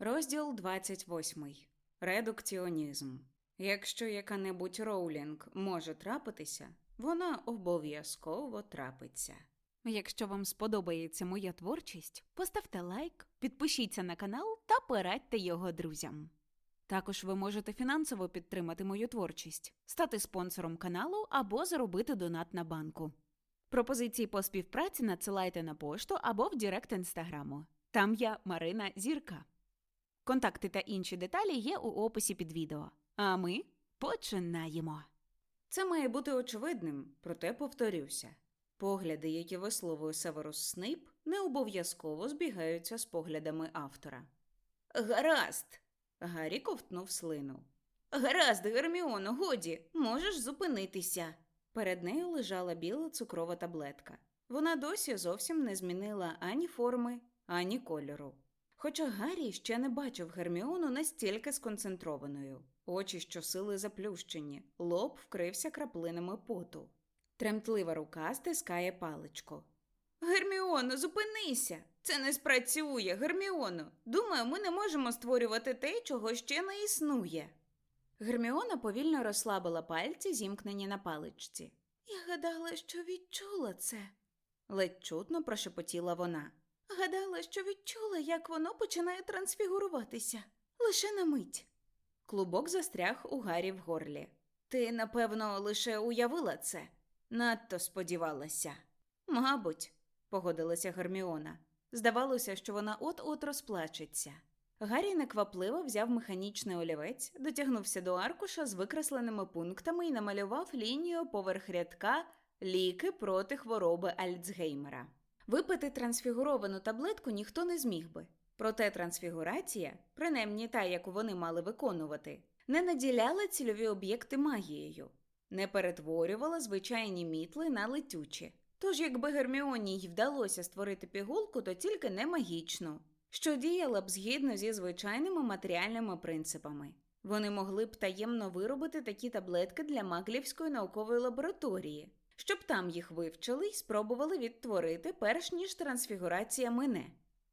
Розділ 28. Редукціонізм. Якщо яка-небудь роулінг може трапитися, вона обов'язково трапиться. Якщо вам сподобається моя творчість, поставте лайк, підпишіться на канал та порадьте його друзям. Також ви можете фінансово підтримати мою творчість, стати спонсором каналу або заробити донат на банку. Пропозиції по співпраці надсилайте на пошту або в Директ інстаграму. Там я Марина Зірка. Контакти та інші деталі є у описі під відео. А ми починаємо. Це має бути очевидним, проте повторюся. Погляди, які висловує Северус Снейп, не обов'язково збігаються з поглядами автора. Гаразд. Гаррі ковтнув слину. Гаразд, Герміоно, годі, можеш зупинитися. Перед нею лежала біла цукрова таблетка. Вона досі зовсім не змінила ані форми, ані кольору. Хоча Гаррі ще не бачив Герміону настільки сконцентрованою. Очі щосили заплющені, лоб вкрився краплинами поту. Тремтлива рука стискає паличку. Герміоно, зупинися! Це не спрацює, Герміоно. Думаю, ми не можемо створювати те, чого ще не існує. Герміона повільно розслабила пальці, зімкнені на паличці. Я гадала, що відчула це, ледь чутно прошепотіла вона. Гадала, що відчула, як воно починає трансфігуруватися. Лише на мить. Клубок застряг у Гаррі в горлі. Ти, напевно, лише уявила це. Надто сподівалася. Мабуть, погодилася Герміона. Здавалося, що вона от-от розплачеться. Гаррі неквапливо взяв механічний олівець, дотягнувся до аркуша з викресленими пунктами і намалював лінію поверх рядка ліки проти хвороби Альцгеймера. Випити трансфігуровану таблетку ніхто не зміг би. Проте трансфігурація, принаймні та, яку вони мали виконувати, не наділяла цільові об'єкти магією, не перетворювала звичайні мітли на летючі. Тож, якби Герміоні й вдалося створити пігулку, то тільки не магічну, що діяла б згідно зі звичайними матеріальними принципами. Вони могли б таємно виробити такі таблетки для Маглівської наукової лабораторії, щоб там їх вивчили і спробували відтворити, перш ніж трансфігурація мине.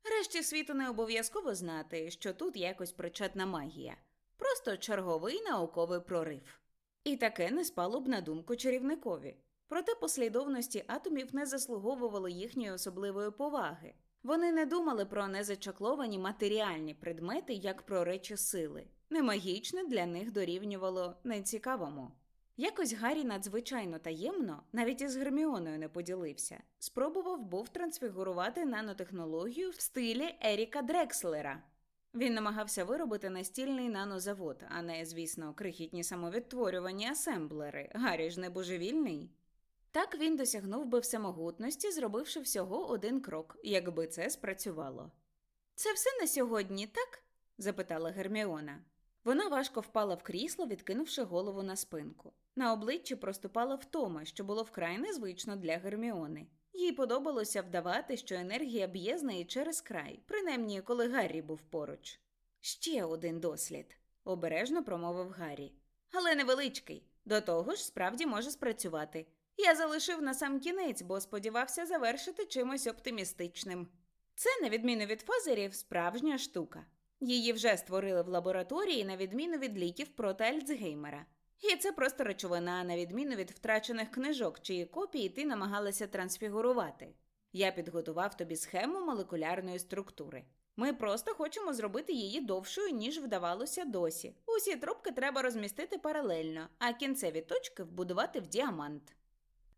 Решті світу не обов'язково знати, що тут якось причетна магія, просто черговий науковий прорив. І таке не спало б на думку чарівникові. Проте послідовності атомів не заслуговували їхньої особливої поваги. Вони не думали про незачакловані матеріальні предмети як про речі сили. Немагічне для них дорівнювало нецікавому. Якось Гаррі надзвичайно таємно, навіть із Герміоною не поділився, спробував був трансфігурувати нанотехнологію в стилі Еріка Дрекслера. Він намагався виробити настільний нанозавод, а не, звісно, крихітні самовідтворювані асемблери. Гаррі ж не божевільний. Так він досягнув би всемогутності, зробивши всього один крок, якби це спрацювало. Це все на сьогодні, так? запитала Герміона. Вона важко впала в крісло, відкинувши голову на спинку. На обличчі проступала втома, що було вкрай незвично для Герміони. Їй подобалося вдавати, що енергія б'є з неї через край, принаймні коли Гаррі був поруч. Ще один дослід, обережно промовив Гаррі. Але невеличкий. До того ж, справді може спрацювати. Я залишив на сам кінець, бо сподівався завершити чимось оптимістичним. Це, на відміну від фазерів, справжня штука. Її вже створили в лабораторії, на відміну від ліків проти Альцгеймера. І це просто речовина, на відміну від втрачених книжок, чиї копії ти намагалася трансфігурувати. Я підготував тобі схему молекулярної структури. Ми просто хочемо зробити її довшою, ніж вдавалося досі. Усі трубки треба розмістити паралельно, а кінцеві точки вбудувати в діамант.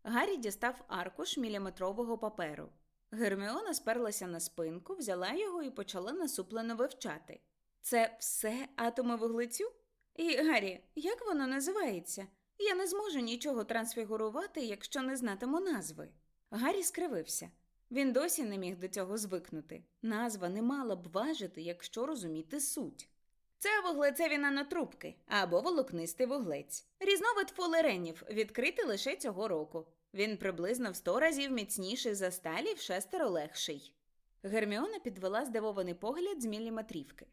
Гаррі дістав аркуш міліметрового паперу. Герміона сперлася на спинку, взяла його і почала насуплено вивчати. Це все атоми вуглецю? І Гаррі, як воно називається? Я не зможу нічого трансфігурувати, якщо не знатиму назви. Гаррі скривився. Він досі не міг до цього звикнути. Назва не мала б важити, якщо розуміти суть. Це вуглецеві нанотрубки або волокнистий вуглець. Різновид фулеренів відкритий лише цього року. Він приблизно в сто разів міцніший за сталі в шестеро легший. Герміона підвела здивований погляд з міліметрівки.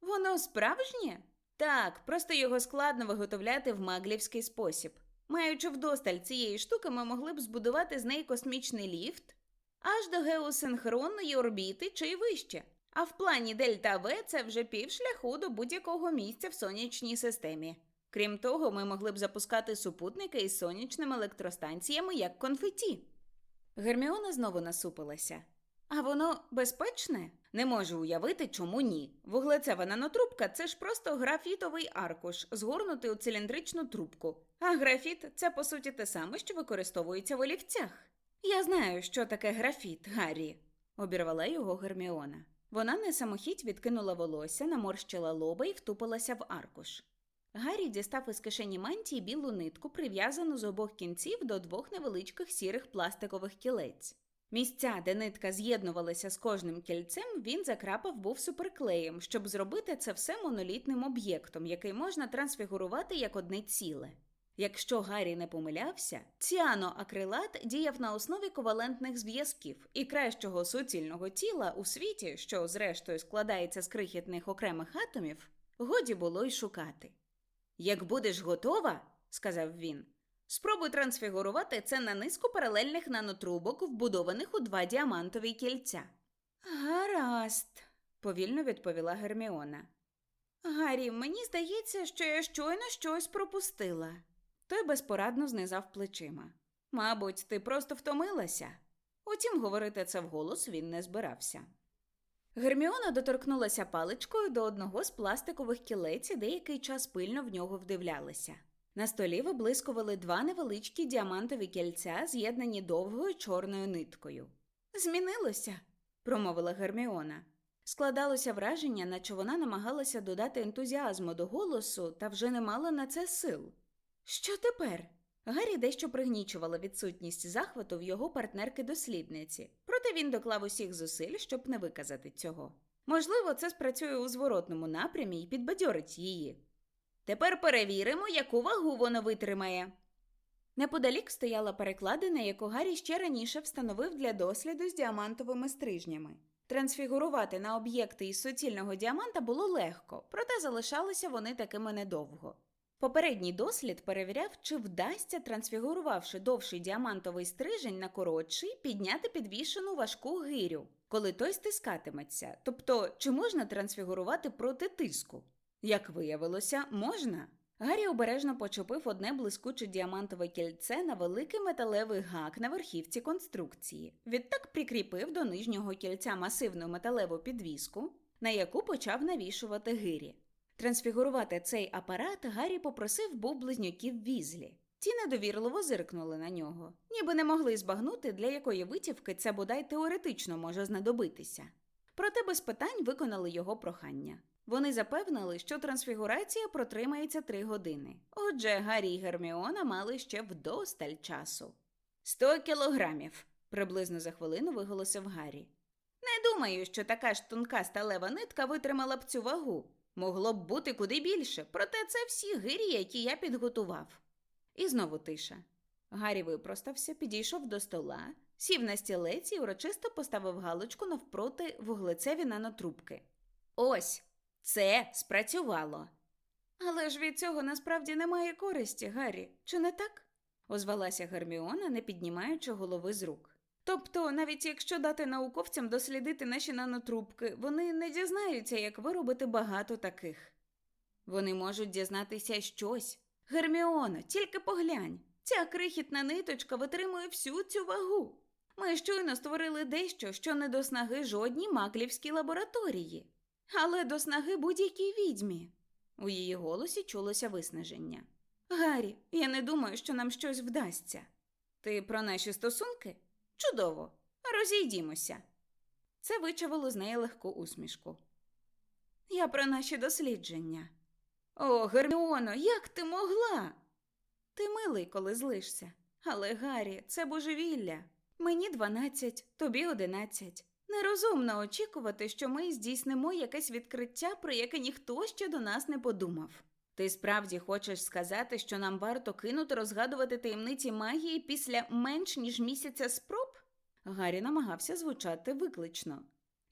Воно справжнє? Так, просто його складно виготовляти в маглівський спосіб. Маючи вдосталь цієї штуки, ми могли б збудувати з неї космічний ліфт аж до геосинхронної орбіти чи й вище. А в плані Дельта В це вже півшляху до будь-якого місця в сонячній системі. Крім того, ми могли б запускати супутники із сонячними електростанціями як конфеті. Герміона знову насупилася. А воно безпечне? Не можу уявити, чому ні. Вуглецева нанотрубка це ж просто графітовий аркуш, згорнутий у циліндричну трубку. А графіт це по суті те саме, що використовується в олівцях. Я знаю, що таке графіт, Гаррі, обірвала його Герміона. Вона не самохідь відкинула волосся, наморщила лоба і втупилася в аркуш. Гаррі дістав із кишені мантії білу нитку, прив'язану з обох кінців до двох невеличких сірих пластикових кілець. Місця, де нитка з'єднувалася з кожним кільцем, він закрапав був суперклеєм, щоб зробити це все монолітним об'єктом, який можна трансфігурувати як одне ціле. Якщо Гаррі не помилявся, ціаноакрилат діяв на основі ковалентних зв'язків і кращого суцільного тіла у світі, що зрештою складається з крихітних окремих атомів, годі було й шукати. Як будеш готова, сказав він, спробуй трансфігурувати це на низку паралельних нанотрубок, вбудованих у два діамантові кільця. Гаразд, повільно відповіла Герміона. Гаррі, мені здається, що я щойно щось пропустила. Той безпорадно знизав плечима. Мабуть, ти просто втомилася. Утім, говорити це вголос він не збирався. Герміона доторкнулася паличкою до одного з пластикових кілець і деякий час пильно в нього вдивлялася. На столі виблискували два невеличкі діамантові кільця, з'єднані довгою чорною ниткою. Змінилося, промовила Герміона. Складалося враження, наче вона намагалася додати ентузіазму до голосу та вже не мала на це сил. Що тепер? Гаррі дещо пригнічувала відсутність захвату в його партнерки-дослідниці, проте він доклав усіх зусиль, щоб не виказати цього. Можливо, це спрацює у зворотному напрямі і підбадьорить її. Тепер перевіримо, яку вагу воно витримає. Неподалік стояла перекладина, яку Гаррі ще раніше встановив для досліду з діамантовими стрижнями. Трансфігурувати на об'єкти із суцільного діаманта було легко, проте залишалися вони такими недовго. Попередній дослід перевіряв, чи вдасться, трансфігурувавши довший діамантовий стрижень на коротший, підняти підвішену важку гирю, коли той стискатиметься. Тобто, чи можна трансфігурувати проти тиску? Як виявилося, можна. Гаррі обережно почепив одне блискуче діамантове кільце на великий металевий гак на верхівці конструкції. Відтак прикріпив до нижнього кільця масивну металеву підвіску, на яку почав навішувати гирі. Трансфігурувати цей апарат Гаррі попросив був близнюків візлі. Ті недовірливо зиркнули на нього, ніби не могли збагнути, для якої витівки це бодай теоретично може знадобитися. Проте без питань виконали його прохання. Вони запевнили, що трансфігурація протримається три години. Отже, Гаррі і Герміона мали ще вдосталь часу. Сто кілограмів, приблизно за хвилину виголосив Гаррі. Не думаю, що така ж тонка сталева нитка витримала б цю вагу. Могло б бути куди більше, проте це всі гирі, які я підготував. І знову тиша. Гаррі випростався, підійшов до стола, сів на стілець і урочисто поставив галочку навпроти вуглецеві нанотрубки. Ось, це спрацювало. Але ж від цього насправді немає користі, Гаррі, чи не так? озвалася Герміона, не піднімаючи голови з рук. Тобто, навіть якщо дати науковцям дослідити наші нанотрубки, вони не дізнаються, як виробити багато таких. Вони можуть дізнатися щось. Герміона, тільки поглянь, ця крихітна ниточка витримує всю цю вагу. Ми щойно створили дещо, що не до снаги жодній маклівській лабораторії, але до снаги будь-якій відьмі. У її голосі чулося виснаження. Гаррі, я не думаю, що нам щось вдасться. Ти про наші стосунки? Чудово, розійдімося. Це вичавило з неї легку усмішку. Я про наші дослідження. О, Герміоно, як ти могла? Ти милий, коли злишся. Але, Гаррі, це божевілля. Мені дванадцять, тобі одинадцять. Нерозумно очікувати, що ми здійснимо якесь відкриття, про яке ніхто ще до нас не подумав. Ти справді хочеш сказати, що нам варто кинути розгадувати таємниці магії після менш ніж місяця спроб? Гаррі намагався звучати виклично.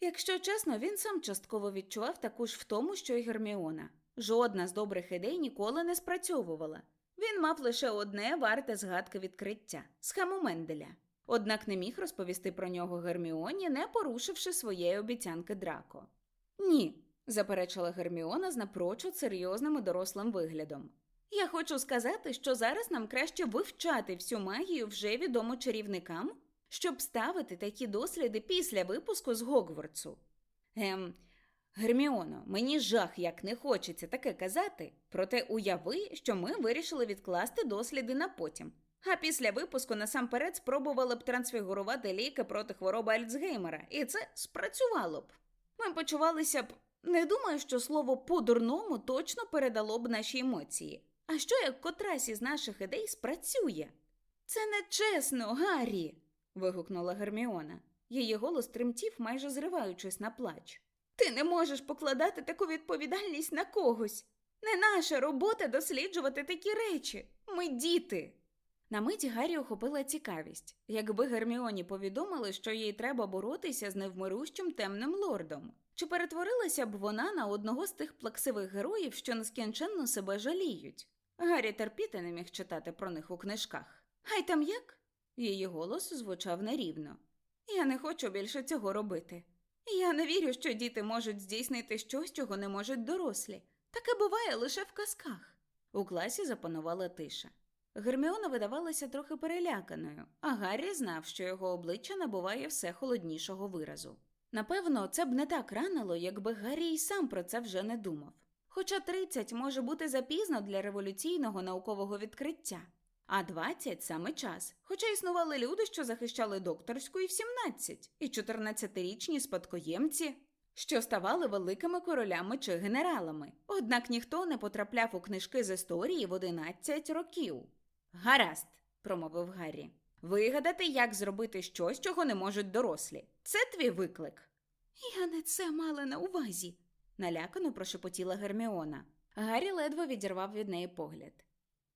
Якщо чесно, він сам частково відчував таку ж втому, що й Герміона. Жодна з добрих ідей ніколи не спрацьовувала. Він мав лише одне варте згадки відкриття схему Менделя. Однак не міг розповісти про нього Герміоні, не порушивши своєї обіцянки Драко. Ні, заперечила Герміона з напрочуд серйозним і дорослим виглядом. Я хочу сказати, що зараз нам краще вивчати всю магію вже відому чарівникам, щоб ставити такі досліди після випуску з Гогвартсу. Ем, Герміоно, мені жах як не хочеться таке казати, проте уяви, що ми вирішили відкласти досліди на потім. А після випуску насамперед спробували б трансфігурувати ліки проти хвороби Альцгеймера, і це спрацювало б. Ми почувалися б. Не думаю, що слово по-дурному точно передало б наші емоції. А що як котрась із наших ідей спрацює? Це нечесно, Гаррі. вигукнула Герміона. Її голос тремтів, майже зриваючись на плач. Ти не можеш покладати таку відповідальність на когось. Не наша робота досліджувати такі речі. Ми діти. На мить Гаррі охопила цікавість, якби Герміоні повідомили, що їй треба боротися з невмирущим темним лордом. Чи перетворилася б вона на одного з тих плаксивих героїв, що нескінченно себе жаліють? Гаррі терпіти не міг читати про них у книжках. Хай там як? Її голос звучав нерівно. Я не хочу більше цього робити. Я не вірю, що діти можуть здійснити щось, чого не можуть дорослі. Таке буває лише в казках. У класі запанувала тиша. Герміона видавалася трохи переляканою, а Гаррі знав, що його обличчя набуває все холоднішого виразу. Напевно, це б не так ранило, якби Гаррі й сам про це вже не думав. Хоча 30 може бути запізно для революційного наукового відкриття, а 20 – саме час. Хоча існували люди, що захищали докторську і в 17, і 14-річні спадкоємці, що ставали великими королями чи генералами. Однак ніхто не потрапляв у книжки з історії в 11 років. Гаразд, промовив Гаррі. Вигадати, як зробити щось, чого не можуть дорослі. Це твій виклик. Я не це мала на увазі, налякано прошепотіла Герміона. Гаррі ледве відірвав від неї погляд.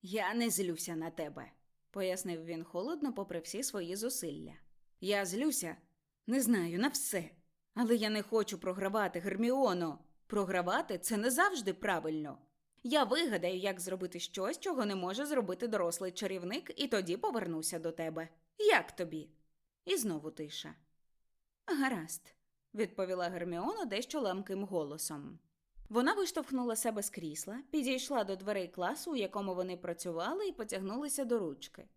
Я не злюся на тебе, пояснив він холодно, попри всі свої зусилля. Я злюся, не знаю, на все. Але я не хочу програвати, Герміоно. Програвати це не завжди правильно. Я вигадаю, як зробити щось, чого не може зробити дорослий чарівник, і тоді повернуся до тебе. Як тобі? І знову тиша. Гаразд, відповіла Герміона дещо ламким голосом. Вона виштовхнула себе з крісла, підійшла до дверей класу, у якому вони працювали, і потягнулася до ручки.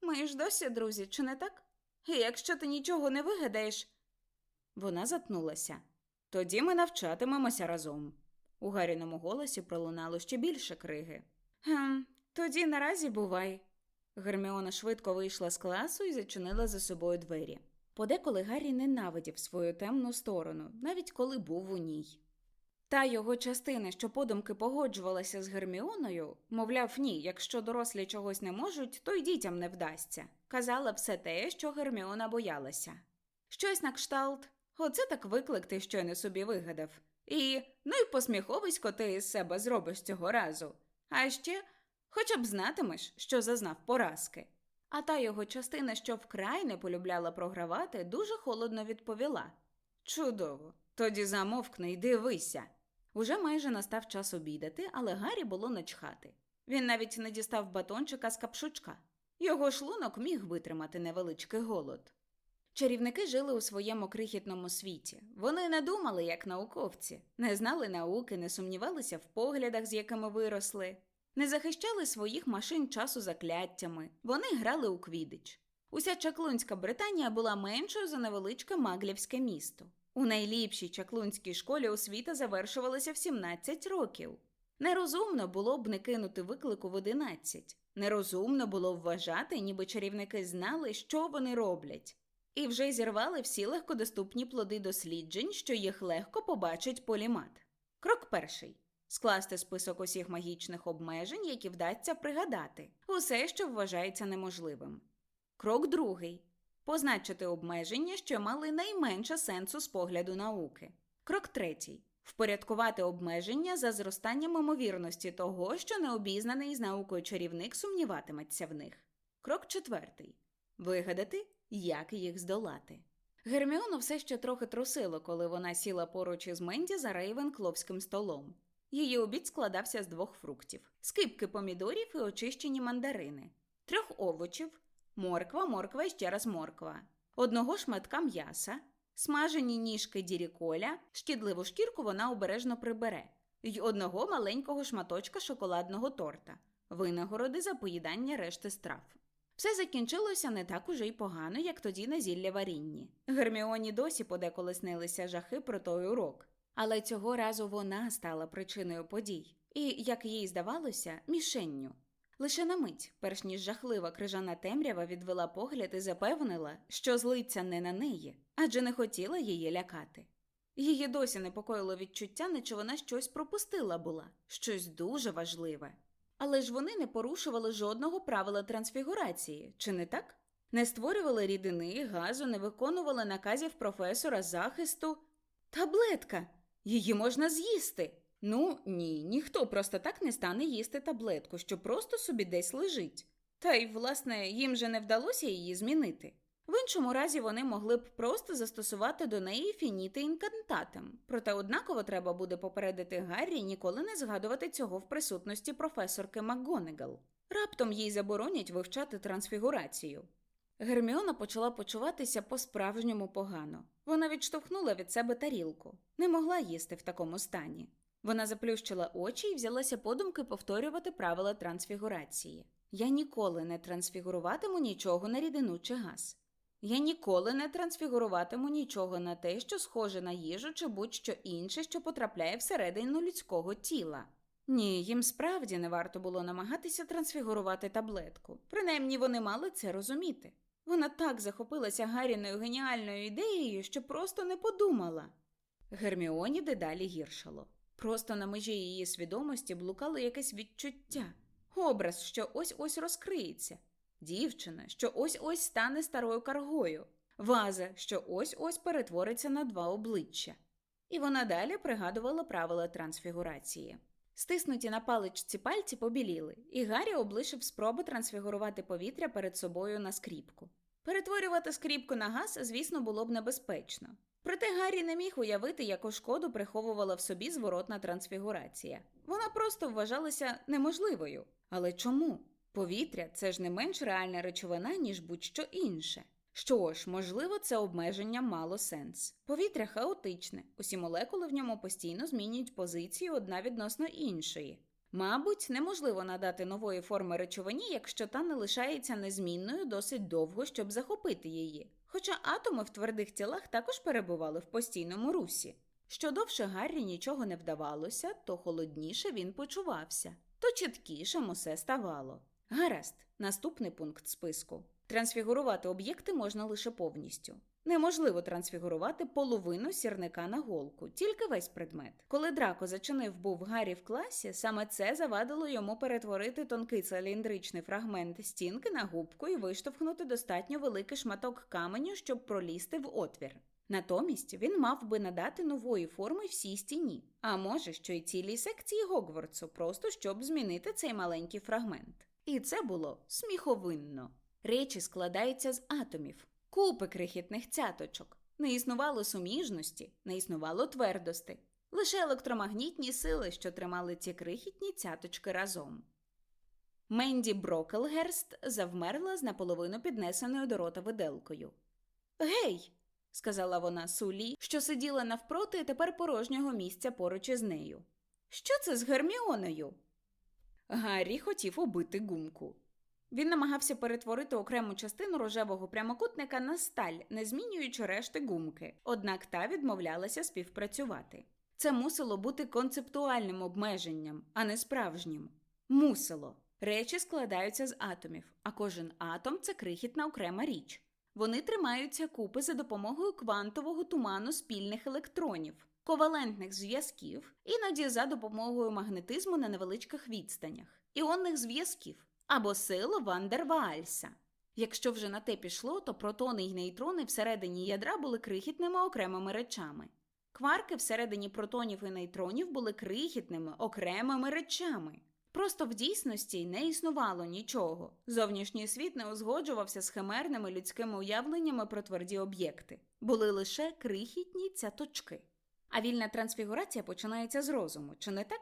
Ми ж досі, друзі, чи не так? Якщо ти нічого не вигадаєш. Вона затнулася. Тоді ми навчатимемося разом. У Гаріному голосі пролунало ще більше криги. Гм, тоді наразі бувай. Герміона швидко вийшла з класу і зачинила за собою двері. Подеколи Гаррі ненавидів свою темну сторону, навіть коли був у ній. Та його частина, що подумки погоджувалася з Герміоною, мовляв, ні, якщо дорослі чогось не можуть, то й дітям не вдасться, казала все те, що Герміона боялася. Щось на кшталт, оце так виклик ти щойно собі вигадав. І ну й посміховисько ти із себе зробиш цього разу. А ще хоча б знатимеш, що зазнав поразки. А та його частина, що вкрай не полюбляла програвати, дуже холодно відповіла Чудово, тоді замовкни й дивися. Уже майже настав час обідати, але Гаррі було начхати. Він навіть не дістав батончика з капшучка. Його шлунок міг витримати невеличкий голод. Чарівники жили у своєму крихітному світі. Вони не думали, як науковці, не знали науки, не сумнівалися в поглядах, з якими виросли, не захищали своїх машин часу закляттями. Вони грали у квідич. Уся чаклунська Британія була меншою за невеличке маглівське місто. У найліпшій чаклунській школі освіта завершувалася в 17 років. Нерозумно було б не кинути виклику в 11. Нерозумно було вважати, ніби чарівники знали, що вони роблять, і вже зірвали всі легкодоступні плоди досліджень, що їх легко побачить полімат. Крок перший скласти список усіх магічних обмежень, які вдасться пригадати, усе, що вважається неможливим. Крок другий позначити обмеження, що мали найменше сенсу з погляду науки. Крок третій впорядкувати обмеження за зростанням ймовірності того, що необізнаний з наукою чарівник сумніватиметься в них. Крок четвертий вигадати, як їх здолати. Герміону все ще трохи трусило, коли вона сіла поруч із Менді за рейвенкловським столом. Її обід складався з двох фруктів: скипки помідорів і очищені мандарини, трьох овочів, морква, морква і ще раз морква, одного шматка м'яса, смажені ніжки діріколя, шкідливу шкірку вона обережно прибере, й одного маленького шматочка шоколадного торта, винагороди за поїдання решти страв. Все закінчилося не так уже й погано, як тоді на зілля варінні. Герміоні досі подеколи снилися жахи про той урок. Але цього разу вона стала причиною подій, і, як їй здавалося, мішенню. Лише на мить, перш ніж жахлива крижана темрява відвела погляд і запевнила, що злиться не на неї, адже не хотіла її лякати. Її досі непокоїло відчуття, наче вона щось пропустила була, щось дуже важливе. Але ж вони не порушували жодного правила трансфігурації, чи не так? Не створювали рідини, газу, не виконували наказів професора захисту. Таблетка! Її можна з'їсти. Ну ні, ніхто просто так не стане їсти таблетку, що просто собі десь лежить. Та й, власне, їм же не вдалося її змінити. В іншому разі вони могли б просто застосувати до неї фініти інкантатем. Проте однаково треба буде попередити Гаррі ніколи не згадувати цього в присутності професорки МакГонегал. Раптом їй заборонять вивчати трансфігурацію. Герміона почала почуватися по-справжньому погано. Вона відштовхнула від себе тарілку, не могла їсти в такому стані. Вона заплющила очі і взялася подумки повторювати правила трансфігурації. Я ніколи не трансфігуруватиму нічого на рідину чи газ. Я ніколи не трансфігуруватиму нічого на те, що схоже на їжу чи будь-що інше, що потрапляє всередину людського тіла. Ні, їм справді не варто було намагатися трансфігурувати таблетку. Принаймні вони мали це розуміти. Вона так захопилася Гарріною геніальною ідеєю, що просто не подумала. Герміоні дедалі гіршало. Просто на межі її свідомості блукало якесь відчуття, образ, що ось ось розкриється, дівчина, що ось ось стане старою каргою, ваза, що ось ось перетвориться на два обличчя. І вона далі пригадувала правила трансфігурації. Стиснуті на паличці пальці побіліли, і Гаррі облишив спробу трансфігурувати повітря перед собою на скріпку. Перетворювати скріпку на газ, звісно, було б небезпечно. Проте Гаррі не міг уявити, яку шкоду приховувала в собі зворотна трансфігурація. Вона просто вважалася неможливою. Але чому? Повітря це ж не менш реальна речовина, ніж будь-що інше. Що ж, можливо, це обмеження мало сенс. Повітря хаотичне, усі молекули в ньому постійно змінюють позицію одна відносно іншої. Мабуть, неможливо надати нової форми речовині, якщо та не лишається незмінною досить довго, щоб захопити її. Хоча атоми в твердих тілах також перебували в постійному русі. Що довше Гаррі нічого не вдавалося, то холодніше він почувався, то чіткішим усе ставало. Гаразд, наступний пункт списку. Трансфігурувати об'єкти можна лише повністю. Неможливо трансфігурувати половину сірника на голку, тільки весь предмет. Коли Драко зачинив був Гаррі в класі, саме це завадило йому перетворити тонкий циліндричний фрагмент стінки на губку і виштовхнути достатньо великий шматок каменю, щоб пролізти в отвір. Натомість він мав би надати нової форми всій стіні, а може, що й цілій секції Гогвартсу, просто щоб змінити цей маленький фрагмент. І це було сміховинно. Речі складаються з атомів, купи крихітних цяточок. Не існувало суміжності, не існувало твердости, лише електромагнітні сили, що тримали ці крихітні цяточки разом. Менді Брокелгерст завмерла з наполовину піднесеною до рота виделкою. Гей! сказала вона Сулі, що сиділа навпроти тепер порожнього місця поруч із нею. Що це з Герміоною? Гаррі хотів убити гумку. Він намагався перетворити окрему частину рожевого прямокутника на сталь, не змінюючи решти гумки, однак та відмовлялася співпрацювати. Це мусило бути концептуальним обмеженням, а не справжнім. Мусило. Речі складаються з атомів, а кожен атом це крихітна окрема річ. Вони тримаються купи за допомогою квантового туману спільних електронів, ковалентних зв'язків, іноді за допомогою магнетизму на невеличких відстанях, іонних зв'язків або сил Вандерваальса. Якщо вже на те пішло, то протони й нейтрони всередині ядра були крихітними окремими речами. Кварки всередині протонів і нейтронів були крихітними окремими речами. Просто в дійсності не існувало нічого. Зовнішній світ не узгоджувався з химерними людськими уявленнями про тверді об'єкти. Були лише крихітні цяточки. А вільна трансфігурація починається з розуму, чи не так?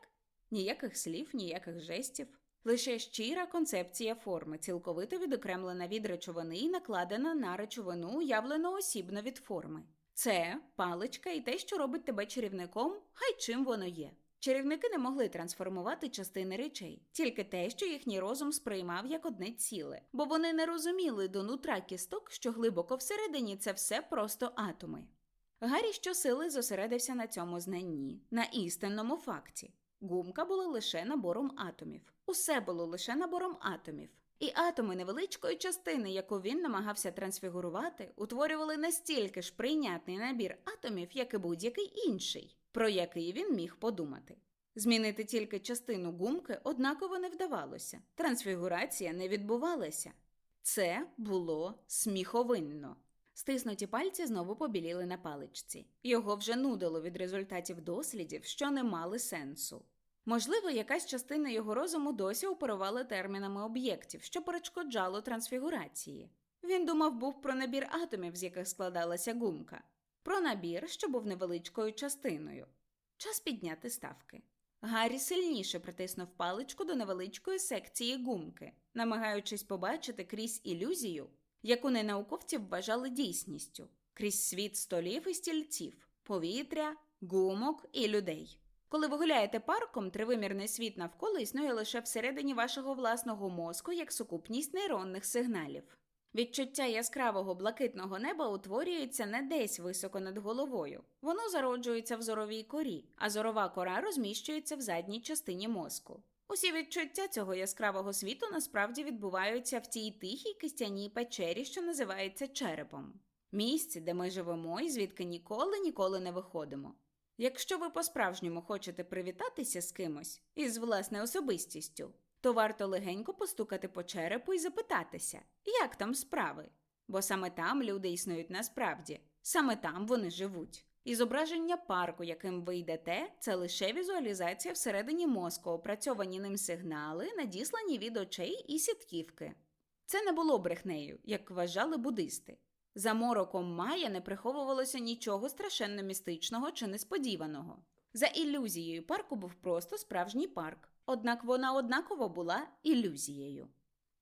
Ніяких слів, ніяких жестів. Лише щира концепція форми, цілковито відокремлена від речовини і накладена на речовину, уявлено осібно від форми. Це паличка і те, що робить тебе чарівником, хай чим воно є. Чарівники не могли трансформувати частини речей, тільки те, що їхній розум сприймав як одне ціле, бо вони не розуміли до нутра кісток, що глибоко всередині це все просто атоми. Гаррі щосили зосередився на цьому знанні, на істинному факті. Гумка була лише набором атомів. Усе було лише набором атомів. І атоми невеличкої частини, яку він намагався трансфігурувати, утворювали настільки ж прийнятний набір атомів, як і будь-який інший, про який він міг подумати. Змінити тільки частину гумки однаково не вдавалося. Трансфігурація не відбувалася. Це було сміховинно. Стиснуті пальці знову побіліли на паличці. Його вже нудило від результатів дослідів, що не мали сенсу. Можливо, якась частина його розуму досі оперувала термінами об'єктів, що перешкоджало трансфігурації. Він думав був про набір атомів, з яких складалася гумка, про набір, що був невеличкою частиною. Час підняти ставки. Гаррі сильніше притиснув паличку до невеличкої секції гумки, намагаючись побачити крізь ілюзію, яку ненауковці вважали дійсністю, крізь світ столів і стільців, повітря, гумок і людей. Коли ви гуляєте парком, тривимірний світ навколо існує лише всередині вашого власного мозку як сукупність нейронних сигналів. Відчуття яскравого блакитного неба утворюється не десь високо над головою. Воно зароджується в зоровій корі, а зорова кора розміщується в задній частині мозку. Усі відчуття цього яскравого світу насправді відбуваються в тій тихій кистяній печері, що називається черепом, місці, де ми живемо і звідки ніколи ніколи не виходимо. Якщо ви по-справжньому хочете привітатися з кимось із власною особистістю, то варто легенько постукати по черепу і запитатися, як там справи. Бо саме там люди існують насправді, саме там вони живуть. І зображення парку, яким ви йдете, це лише візуалізація всередині мозку, опрацьовані ним сигнали, надіслані від очей і сітківки. Це не було брехнею, як вважали буддисти. За мороком Майя не приховувалося нічого страшенно містичного чи несподіваного. За ілюзією парку був просто справжній парк, однак вона однаково була ілюзією.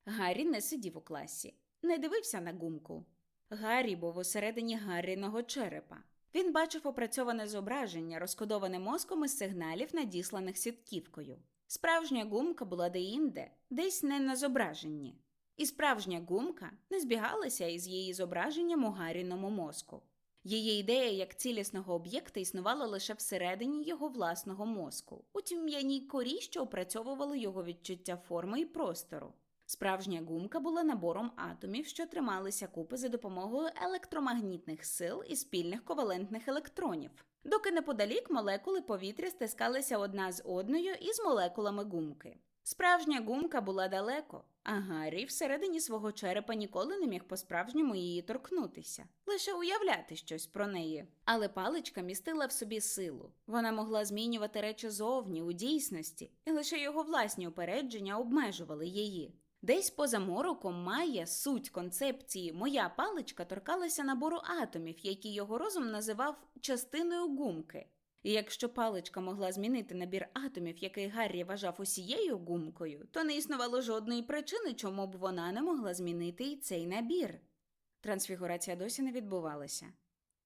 Гаррі не сидів у класі, не дивився на гумку. Гаррі був усередині Гарріного черепа. Він бачив опрацьоване зображення, розкодоване мозком із сигналів, надісланих сітківкою. Справжня гумка була деінде, десь не на зображенні. І справжня гумка не збігалася із її зображенням у Гарріному мозку. Її ідея як цілісного об'єкта існувала лише всередині його власного мозку, у тьмяній корі, що опрацьовували його відчуття форми і простору. Справжня гумка була набором атомів, що трималися купи за допомогою електромагнітних сил і спільних ковалентних електронів, доки неподалік молекули повітря стискалися одна з одною із молекулами гумки. Справжня гумка була далеко, а Гаррі всередині свого черепа ніколи не міг по-справжньому її торкнутися, лише уявляти щось про неї. Але паличка містила в собі силу. Вона могла змінювати речі зовні у дійсності, і лише його власні упередження обмежували її. Десь поза мороком має суть концепції Моя паличка торкалася набору атомів, які його розум називав частиною гумки. І якщо паличка могла змінити набір атомів, який Гаррі вважав усією гумкою, то не існувало жодної причини, чому б вона не могла змінити і цей набір. Трансфігурація досі не відбувалася.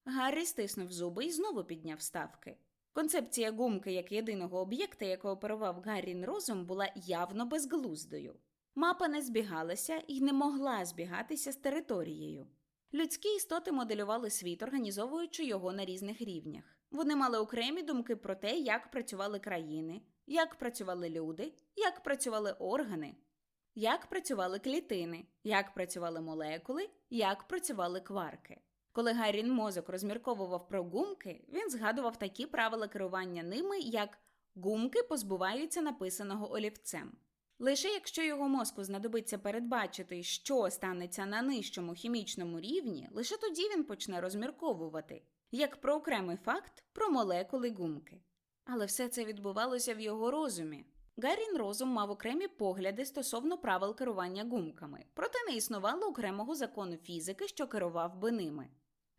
Гаррі стиснув зуби і знову підняв ставки. Концепція гумки як єдиного об'єкта, який оперував Гаррін розум, була явно безглуздою. Мапа не збігалася і не могла збігатися з територією. Людські істоти моделювали світ, організовуючи його на різних рівнях. Вони мали окремі думки про те, як працювали країни, як працювали люди, як працювали органи, як працювали клітини, як працювали молекули, як працювали кварки. Коли Гаррін мозок розмірковував про гумки, він згадував такі правила керування ними, як гумки позбуваються написаного олівцем. Лише якщо його мозку знадобиться передбачити, що станеться на нижчому хімічному рівні, лише тоді він почне розмірковувати, як про окремий факт про молекули гумки. Але все це відбувалося в його розумі. Гаррін розум мав окремі погляди стосовно правил керування гумками, проте не існувало окремого закону фізики, що керував би ними.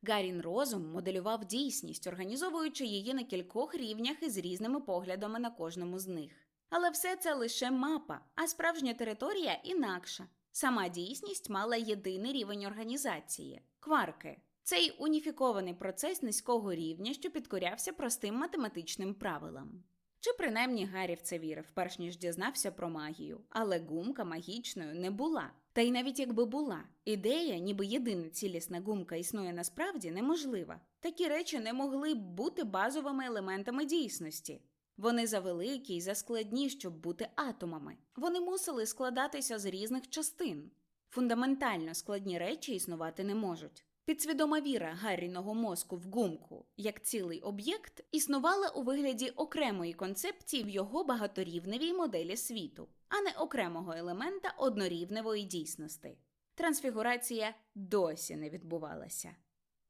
Гаррін розум моделював дійсність, організовуючи її на кількох рівнях із різними поглядами на кожному з них. Але все це лише мапа, а справжня територія інакша. Сама дійсність мала єдиний рівень організації кварки. Цей уніфікований процес низького рівня, що підкорявся простим математичним правилам. Чи принаймні Гаррі в це вірив, перш ніж дізнався про магію, але гумка магічною не була. Та й навіть якби була, ідея, ніби єдина цілісна гумка існує насправді, неможлива. Такі речі не могли б бути базовими елементами дійсності. Вони завеликі й заскладні, щоб бути атомами. Вони мусили складатися з різних частин. Фундаментально складні речі існувати не можуть. Підсвідома віра Гарріного мозку в гумку як цілий об'єкт існувала у вигляді окремої концепції в його багаторівневій моделі світу, а не окремого елемента однорівневої дійсності. Трансфігурація досі не відбувалася.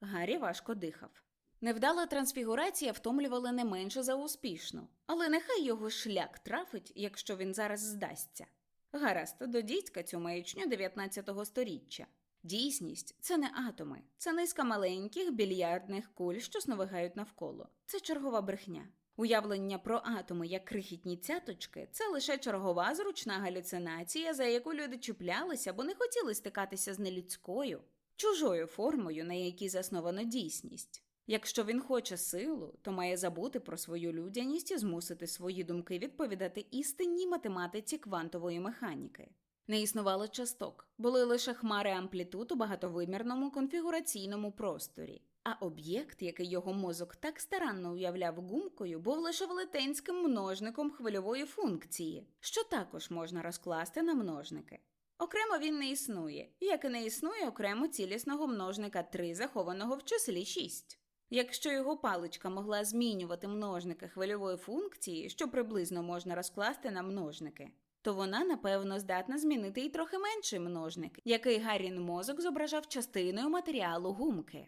Гаррі важко дихав. Невдала трансфігурація втомлювала не менше за успішну, але нехай його шлях трафить, якщо він зараз здасться. Гаразд, до дідька цю маячню 19-го сторіччя. Дійсність це не атоми, це низка маленьких більярдних куль, що сновигають навколо. Це чергова брехня. Уявлення про атоми як крихітні цяточки це лише чергова зручна галюцинація, за яку люди чіплялися, бо не хотіли стикатися з нелюдською, чужою формою, на якій засновано дійсність. Якщо він хоче силу, то має забути про свою людяність і змусити свої думки відповідати істинній математиці квантової механіки. Не існувало часток, були лише хмари амплітуд у багатовимірному конфігураційному просторі. А об'єкт, який його мозок так старанно уявляв гумкою, був лише велетенським множником хвильової функції, що також можна розкласти на множники. Окремо він не існує, як і не існує окремо цілісного множника 3, захованого в числі 6. Якщо його паличка могла змінювати множники хвильової функції, що приблизно можна розкласти на множники, то вона, напевно, здатна змінити й трохи менший множник, який Гаррін мозок зображав частиною матеріалу гумки.